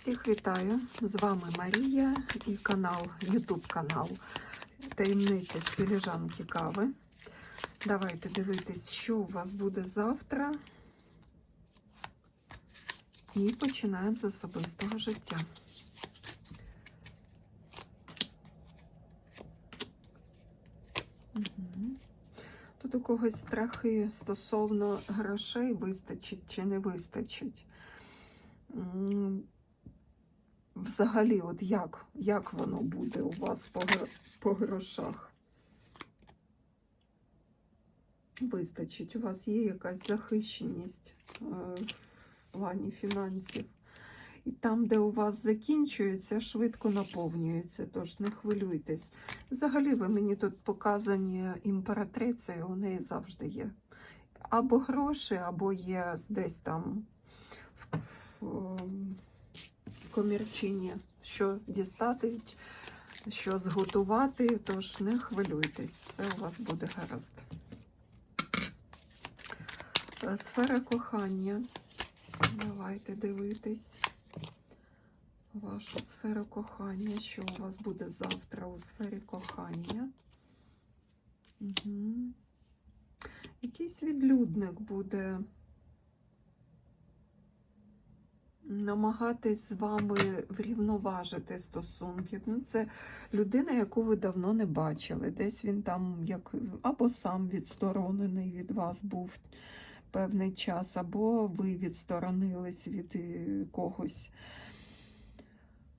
Всіх вітаю! З вами Марія і канал, YouTube канал Таємниці з філіжанки кави. Давайте дивитись, що у вас буде завтра. І починаємо з особистого життя. Тут у когось страхи стосовно грошей вистачить чи не вистачить. Взагалі, от як, як воно буде у вас по, по грошах? Вистачить, у вас є якась захищеність е, в плані фінансів. І там, де у вас закінчується, швидко наповнюється, тож не хвилюйтесь. Взагалі, ви мені тут показані імператрицею, у неї завжди є. Або гроші, або є десь там в, в комірчині, що дістати, що зготувати, тож не хвилюйтесь, все у вас буде гаразд. Е, Сфера кохання. Давайте дивитись вашу сферу кохання, що у вас буде завтра у сфері кохання. Угу. Якийсь відлюдник буде намагатись з вами врівноважити стосунки. Ну, це людина, яку ви давно не бачили. Десь він там як або сам відсторонений від вас був певний час, або ви відсторонились від е, когось.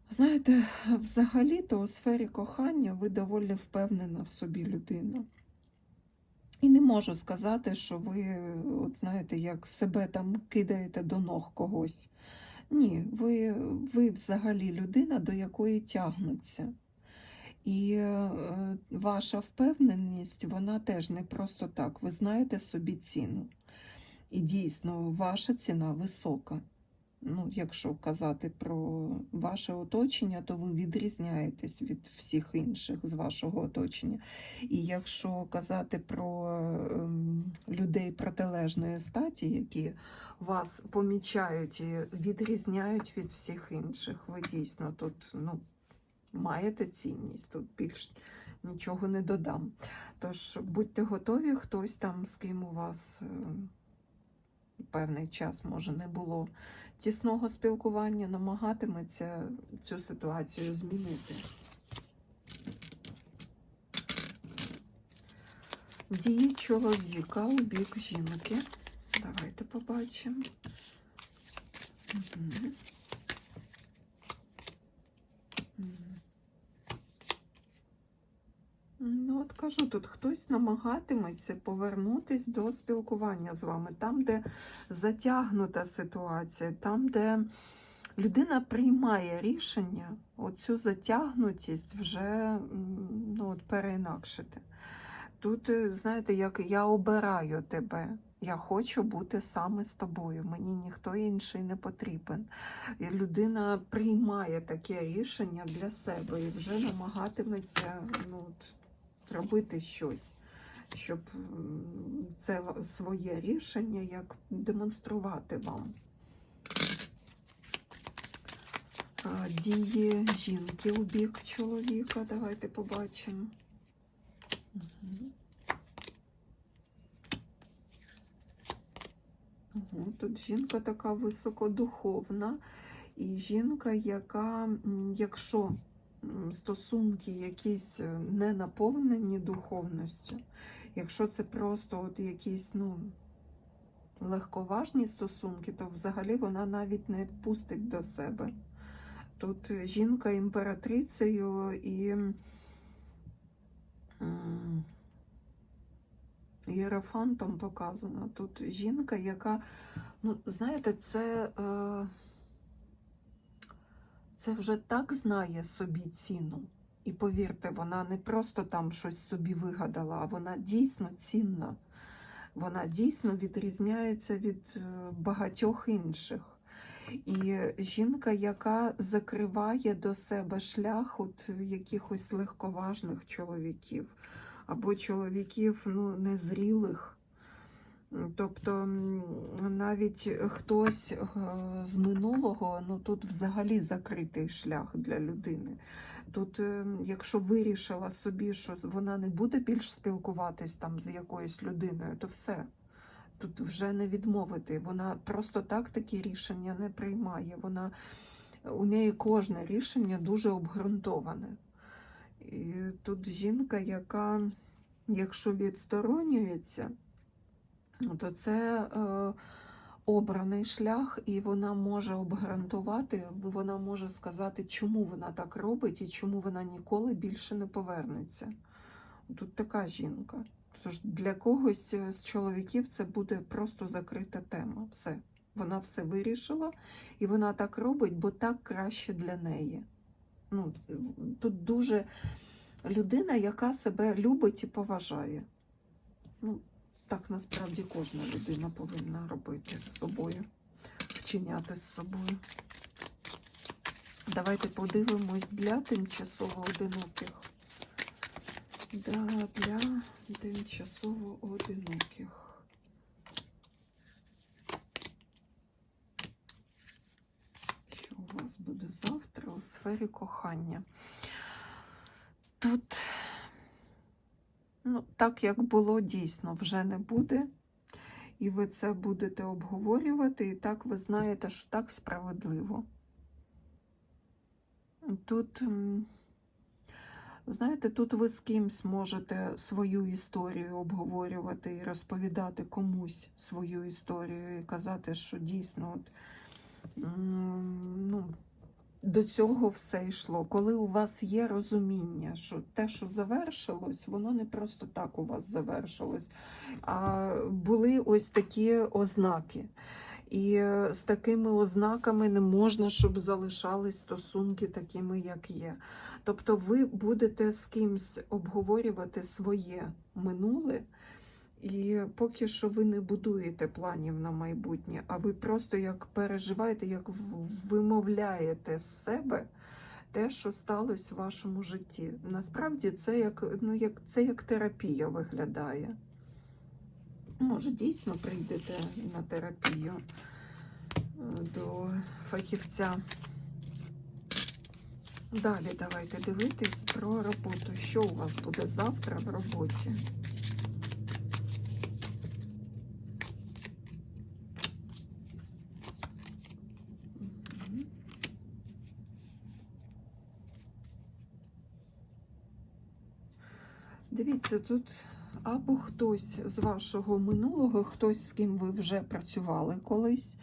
Знаєте, взагалі-то у сфері кохання ви доволі впевнена в собі людина. І не можу сказати, що ви, от знаєте, як себе там кидаєте до ног когось. Ні, ви, ви взагалі людина, до якої тягнуться. І е, ваша впевненість, вона теж не просто так. Ви знаєте собі ціну. І дійсно, ваша ціна висока. Ну, якщо казати про ваше оточення, то ви відрізняєтесь від всіх інших з вашого оточення. І якщо казати про ем, людей протилежної статі, які вас помічають і відрізняють від всіх інших, ви дійсно тут ну, маєте цінність, тут більш нічого не додам. Тож будьте готові, хтось там, з ким у вас. Певний час, може, не було тісного спілкування, намагатиметься цю ситуацію змінити. Дії чоловіка у бік жінки. Давайте побачимо. Мгм. Ну, от кажу, тут хтось намагатиметься повернутись до спілкування з вами, там, де затягнута ситуація, там, де людина приймає рішення, оцю затягнутість вже ну, от переінакшити. Тут, е, знаєте, як я обираю тебе. Я хочу бути саме з тобою. Мені ніхто інший не потрібен. І людина приймає таке рішення для себе і вже намагатиметься ну, робити щось, щоб це своє рішення як демонструвати вам. Дії жінки у бік чоловіка. Давайте побачимо. Ого, тут жінка така високодуховна, і жінка, яка, якщо стосунки якісь е, не наповнені духовністю, якщо це просто от якісь ну, легковажні стосунки, то взагалі вона навіть не пустить до себе. Тут жінка імператрицею і Єрофантом показано. Тут жінка, яка, ну, знаєте, це, е, це вже так знає собі ціну. І повірте, вона не просто там щось собі вигадала, а вона дійсно цінна. Вона дійсно відрізняється від е, багатьох інших. І жінка, яка закриває до себе шлях от якихось легковажних чоловіків або чоловіків ну, незрілих, Тобто навіть хтось е, з минулого, ну тут взагалі закритий шлях для людини. Тут, е, якщо вирішила собі, що вона не буде більш спілкуватись там з якоюсь людиною, то все. Тут вже не відмовити. Вона просто так такі рішення не приймає. Вона, у неї кожне рішення дуже обґрунтоване. І тут жінка, яка, якщо відсторонюється, то це е, обраний шлях, і вона може обґрунтувати, вона може сказати, чому вона так робить і чому вона ніколи більше не повернеться. Тут така жінка. Тож для когось е, з чоловіків це буде просто закрита тема. Все. Вона все вирішила, і вона так робить, бо так краще для неї. Ну, тут дуже людина, яка себе любить і поважає. Ну, так насправді кожна людина повинна робити з собою, вчиняти з собою. Давайте подивимось для тимчасово одиноких. Да, для тимчасово одиноких. Що у вас буде завтра у сфері кохання? Тут, так як було дійсно, вже не буде. І ви це будете обговорювати, і так ви знаєте, що так справедливо. Тут, знаєте, тут ви з кимсь можете свою історію обговорювати і розповідати комусь свою історію і казати, що дійсно от, ну, до цього все йшло. Коли у вас є розуміння, що те, що завершилось, воно не просто так у вас завершилось, а були ось такі ознаки. І е, з такими ознаками не можна, щоб залишались стосунки такими, як є. Тобто ви будете з кимсь обговорювати своє минуле, і поки що ви не будуєте планів на майбутнє, а ви просто як переживаєте, як вимовляєте з себе те, що сталося в вашому житті. Насправді це як, ну, як, це як терапія виглядає. Може, дійсно прийдете на терапію е, до фахівця. Далі давайте дивитись про роботу. Що у вас буде завтра в роботі? Дивіться, тут або хтось з вашого минулого, хтось з ким ви вже працювали колись,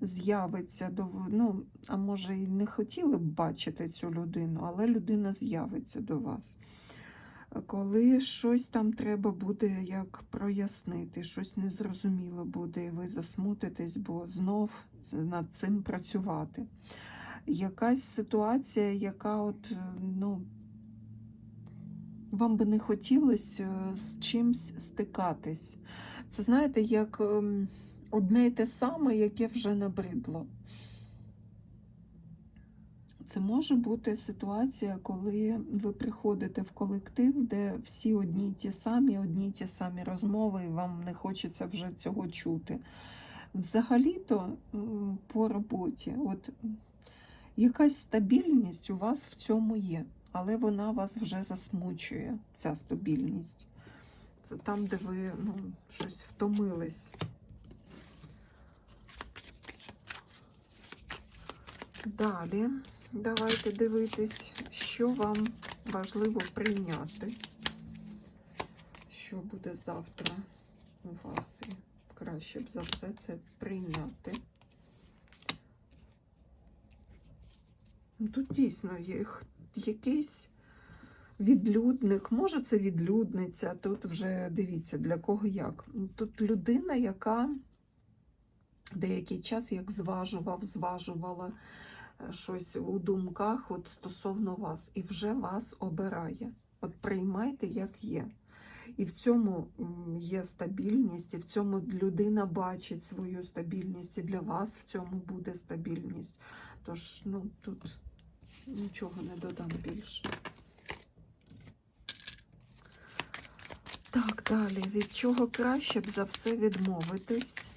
з'явиться до ну, а може і не хотіли б бачити цю людину, але людина з'явиться до вас. Коли щось там треба буде як прояснити, щось незрозуміло буде, і ви засмутитесь, бо знов над цим працювати. Якась ситуація, яка от, ну, вам би не хотілося е, з чимсь стикатись. Це знаєте, як ем, одне й те саме, яке вже набридло. Це може бути ситуація, коли ви приходите в колектив, де всі одні й ті самі, одні й ті самі розмови, і вам не хочеться вже цього чути. Взагалі-то по роботі, от якась стабільність у вас в цьому є, але вона вас вже засмучує, ця стабільність. Це там, де ви ну, щось втомились. Далі давайте дивитись, що вам важливо прийняти. Що буде завтра у вас? І краще б за все це прийняти. Ну, Тут дійсно є х- якийсь відлюдник, може це відлюдниця, тут вже дивіться, для кого як. Тут людина, яка деякий час як зважував, зважувала е, щось у думках от стосовно вас, і вже вас обирає. От приймайте, як є. І в цьому є стабільність, і в цьому людина бачить свою стабільність, і для вас в цьому буде стабільність. Тож, ну тут нічого не додам більше. Так, Далі, від чого краще б за все відмовитись?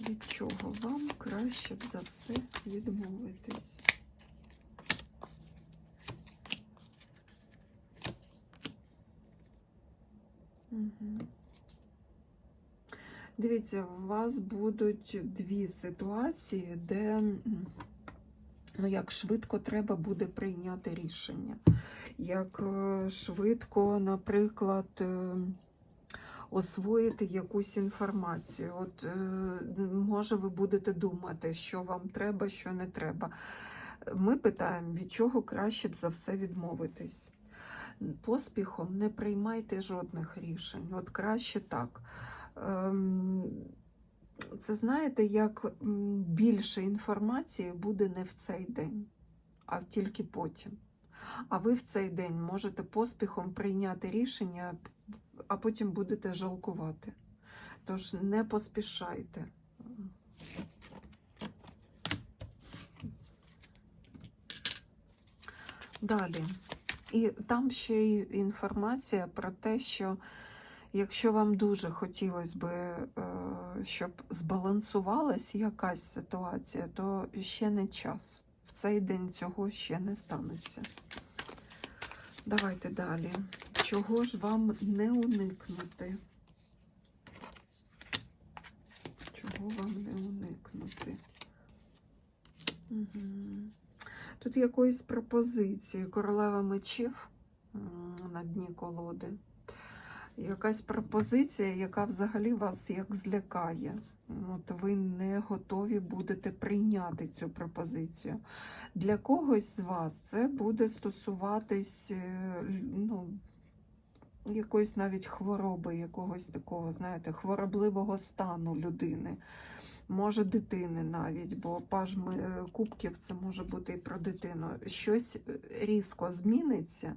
Від чого вам краще б за все відмовитись? Угу. Дивіться, у вас будуть дві ситуації, де ну, як швидко треба буде прийняти рішення. Як е, швидко, наприклад, е, освоїти якусь інформацію. От е, може ви будете думати, що вам треба, що не треба. Ми питаємо, від чого краще б за все відмовитись. Поспіхом не приймайте жодних рішень. От краще так. Це знаєте, як більше інформації буде не в цей день, а тільки потім. А ви в цей день можете поспіхом прийняти рішення, а потім будете жалкувати. Тож не поспішайте. Далі. І там ще й інформація про те, що якщо вам дуже хотілося би, е, щоб збалансувалась якась ситуація, то ще не час. В цей день цього ще не станеться. Давайте далі. Чого ж вам не уникнути? Чого вам не уникнути? Угу. Тут якоїсь пропозиції королева мечів на дні колоди. Якась пропозиція, яка взагалі вас як злякає. От ви не готові будете прийняти цю пропозицію. Для когось з вас це буде стосуватись е, ну, якоїсь навіть хвороби, якогось такого, знаєте, хворобливого стану людини. Може, дитини навіть, бо пажми е, кубків це може бути і про дитину. Щось різко зміниться,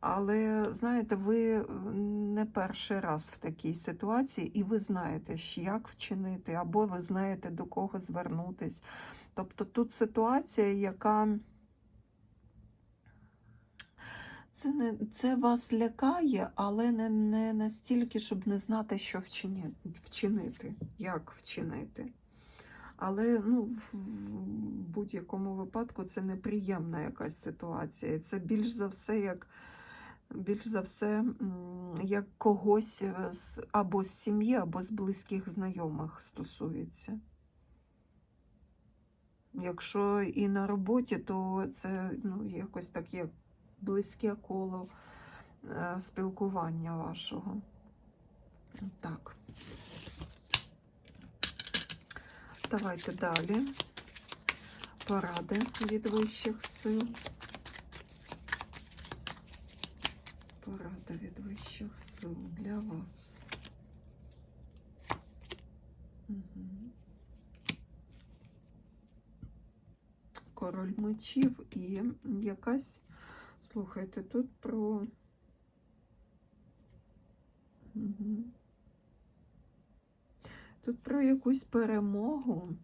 але знаєте, ви не перший раз в такій ситуації, і ви знаєте, як вчинити, або ви знаєте, до кого звернутись. Тобто тут ситуація, яка це, не, це вас лякає, але не, не настільки, щоб не знати, що вчинити, як вчинити. Але ну, в будь-якому випадку це неприємна якась ситуація. Це більш за все, як більш за все, як когось е, або з сім'ї, або з близьких знайомих стосується. Якщо і на роботі, то це ну, якось таке близьке коло е, спілкування вашого. Так. Давайте далі. Поради від вищих сил. Порада від вищих сил для вас. Угу. Король мечів і якась, слухайте, тут про. Угу. Тут про якусь перемогу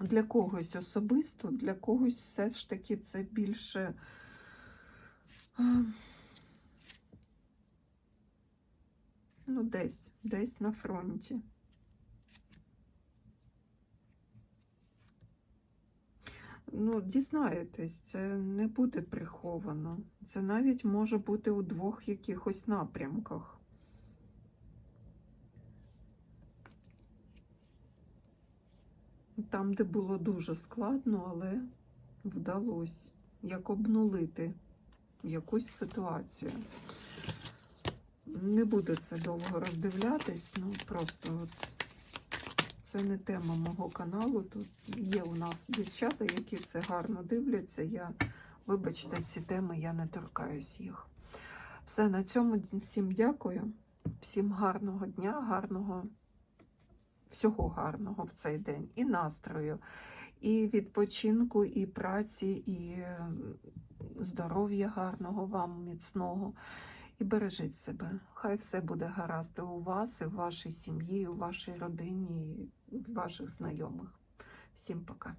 для когось особисто, для когось все ж таки це більше. Ну, десь, десь на фронті. Ну, дізнаєтесь, це не буде приховано. Це навіть може бути у двох якихось напрямках. Там, де було дуже складно, але вдалося як обнулити якусь ситуацію. Не буду це довго роздивлятись, ну просто от це не тема мого каналу. Тут є у нас дівчата, які це гарно дивляться. Я, вибачте, ці теми я не торкаюсь їх. Все, на цьому всім дякую. Всім гарного дня, гарного, всього гарного в цей день. І настрою, і відпочинку, і праці, і здоров'я гарного вам, міцного. І бережіть себе. Хай все буде гаразд і у вас, і в вашій сім'ї, і у вашій родині, ваших знайомих. Всім пока.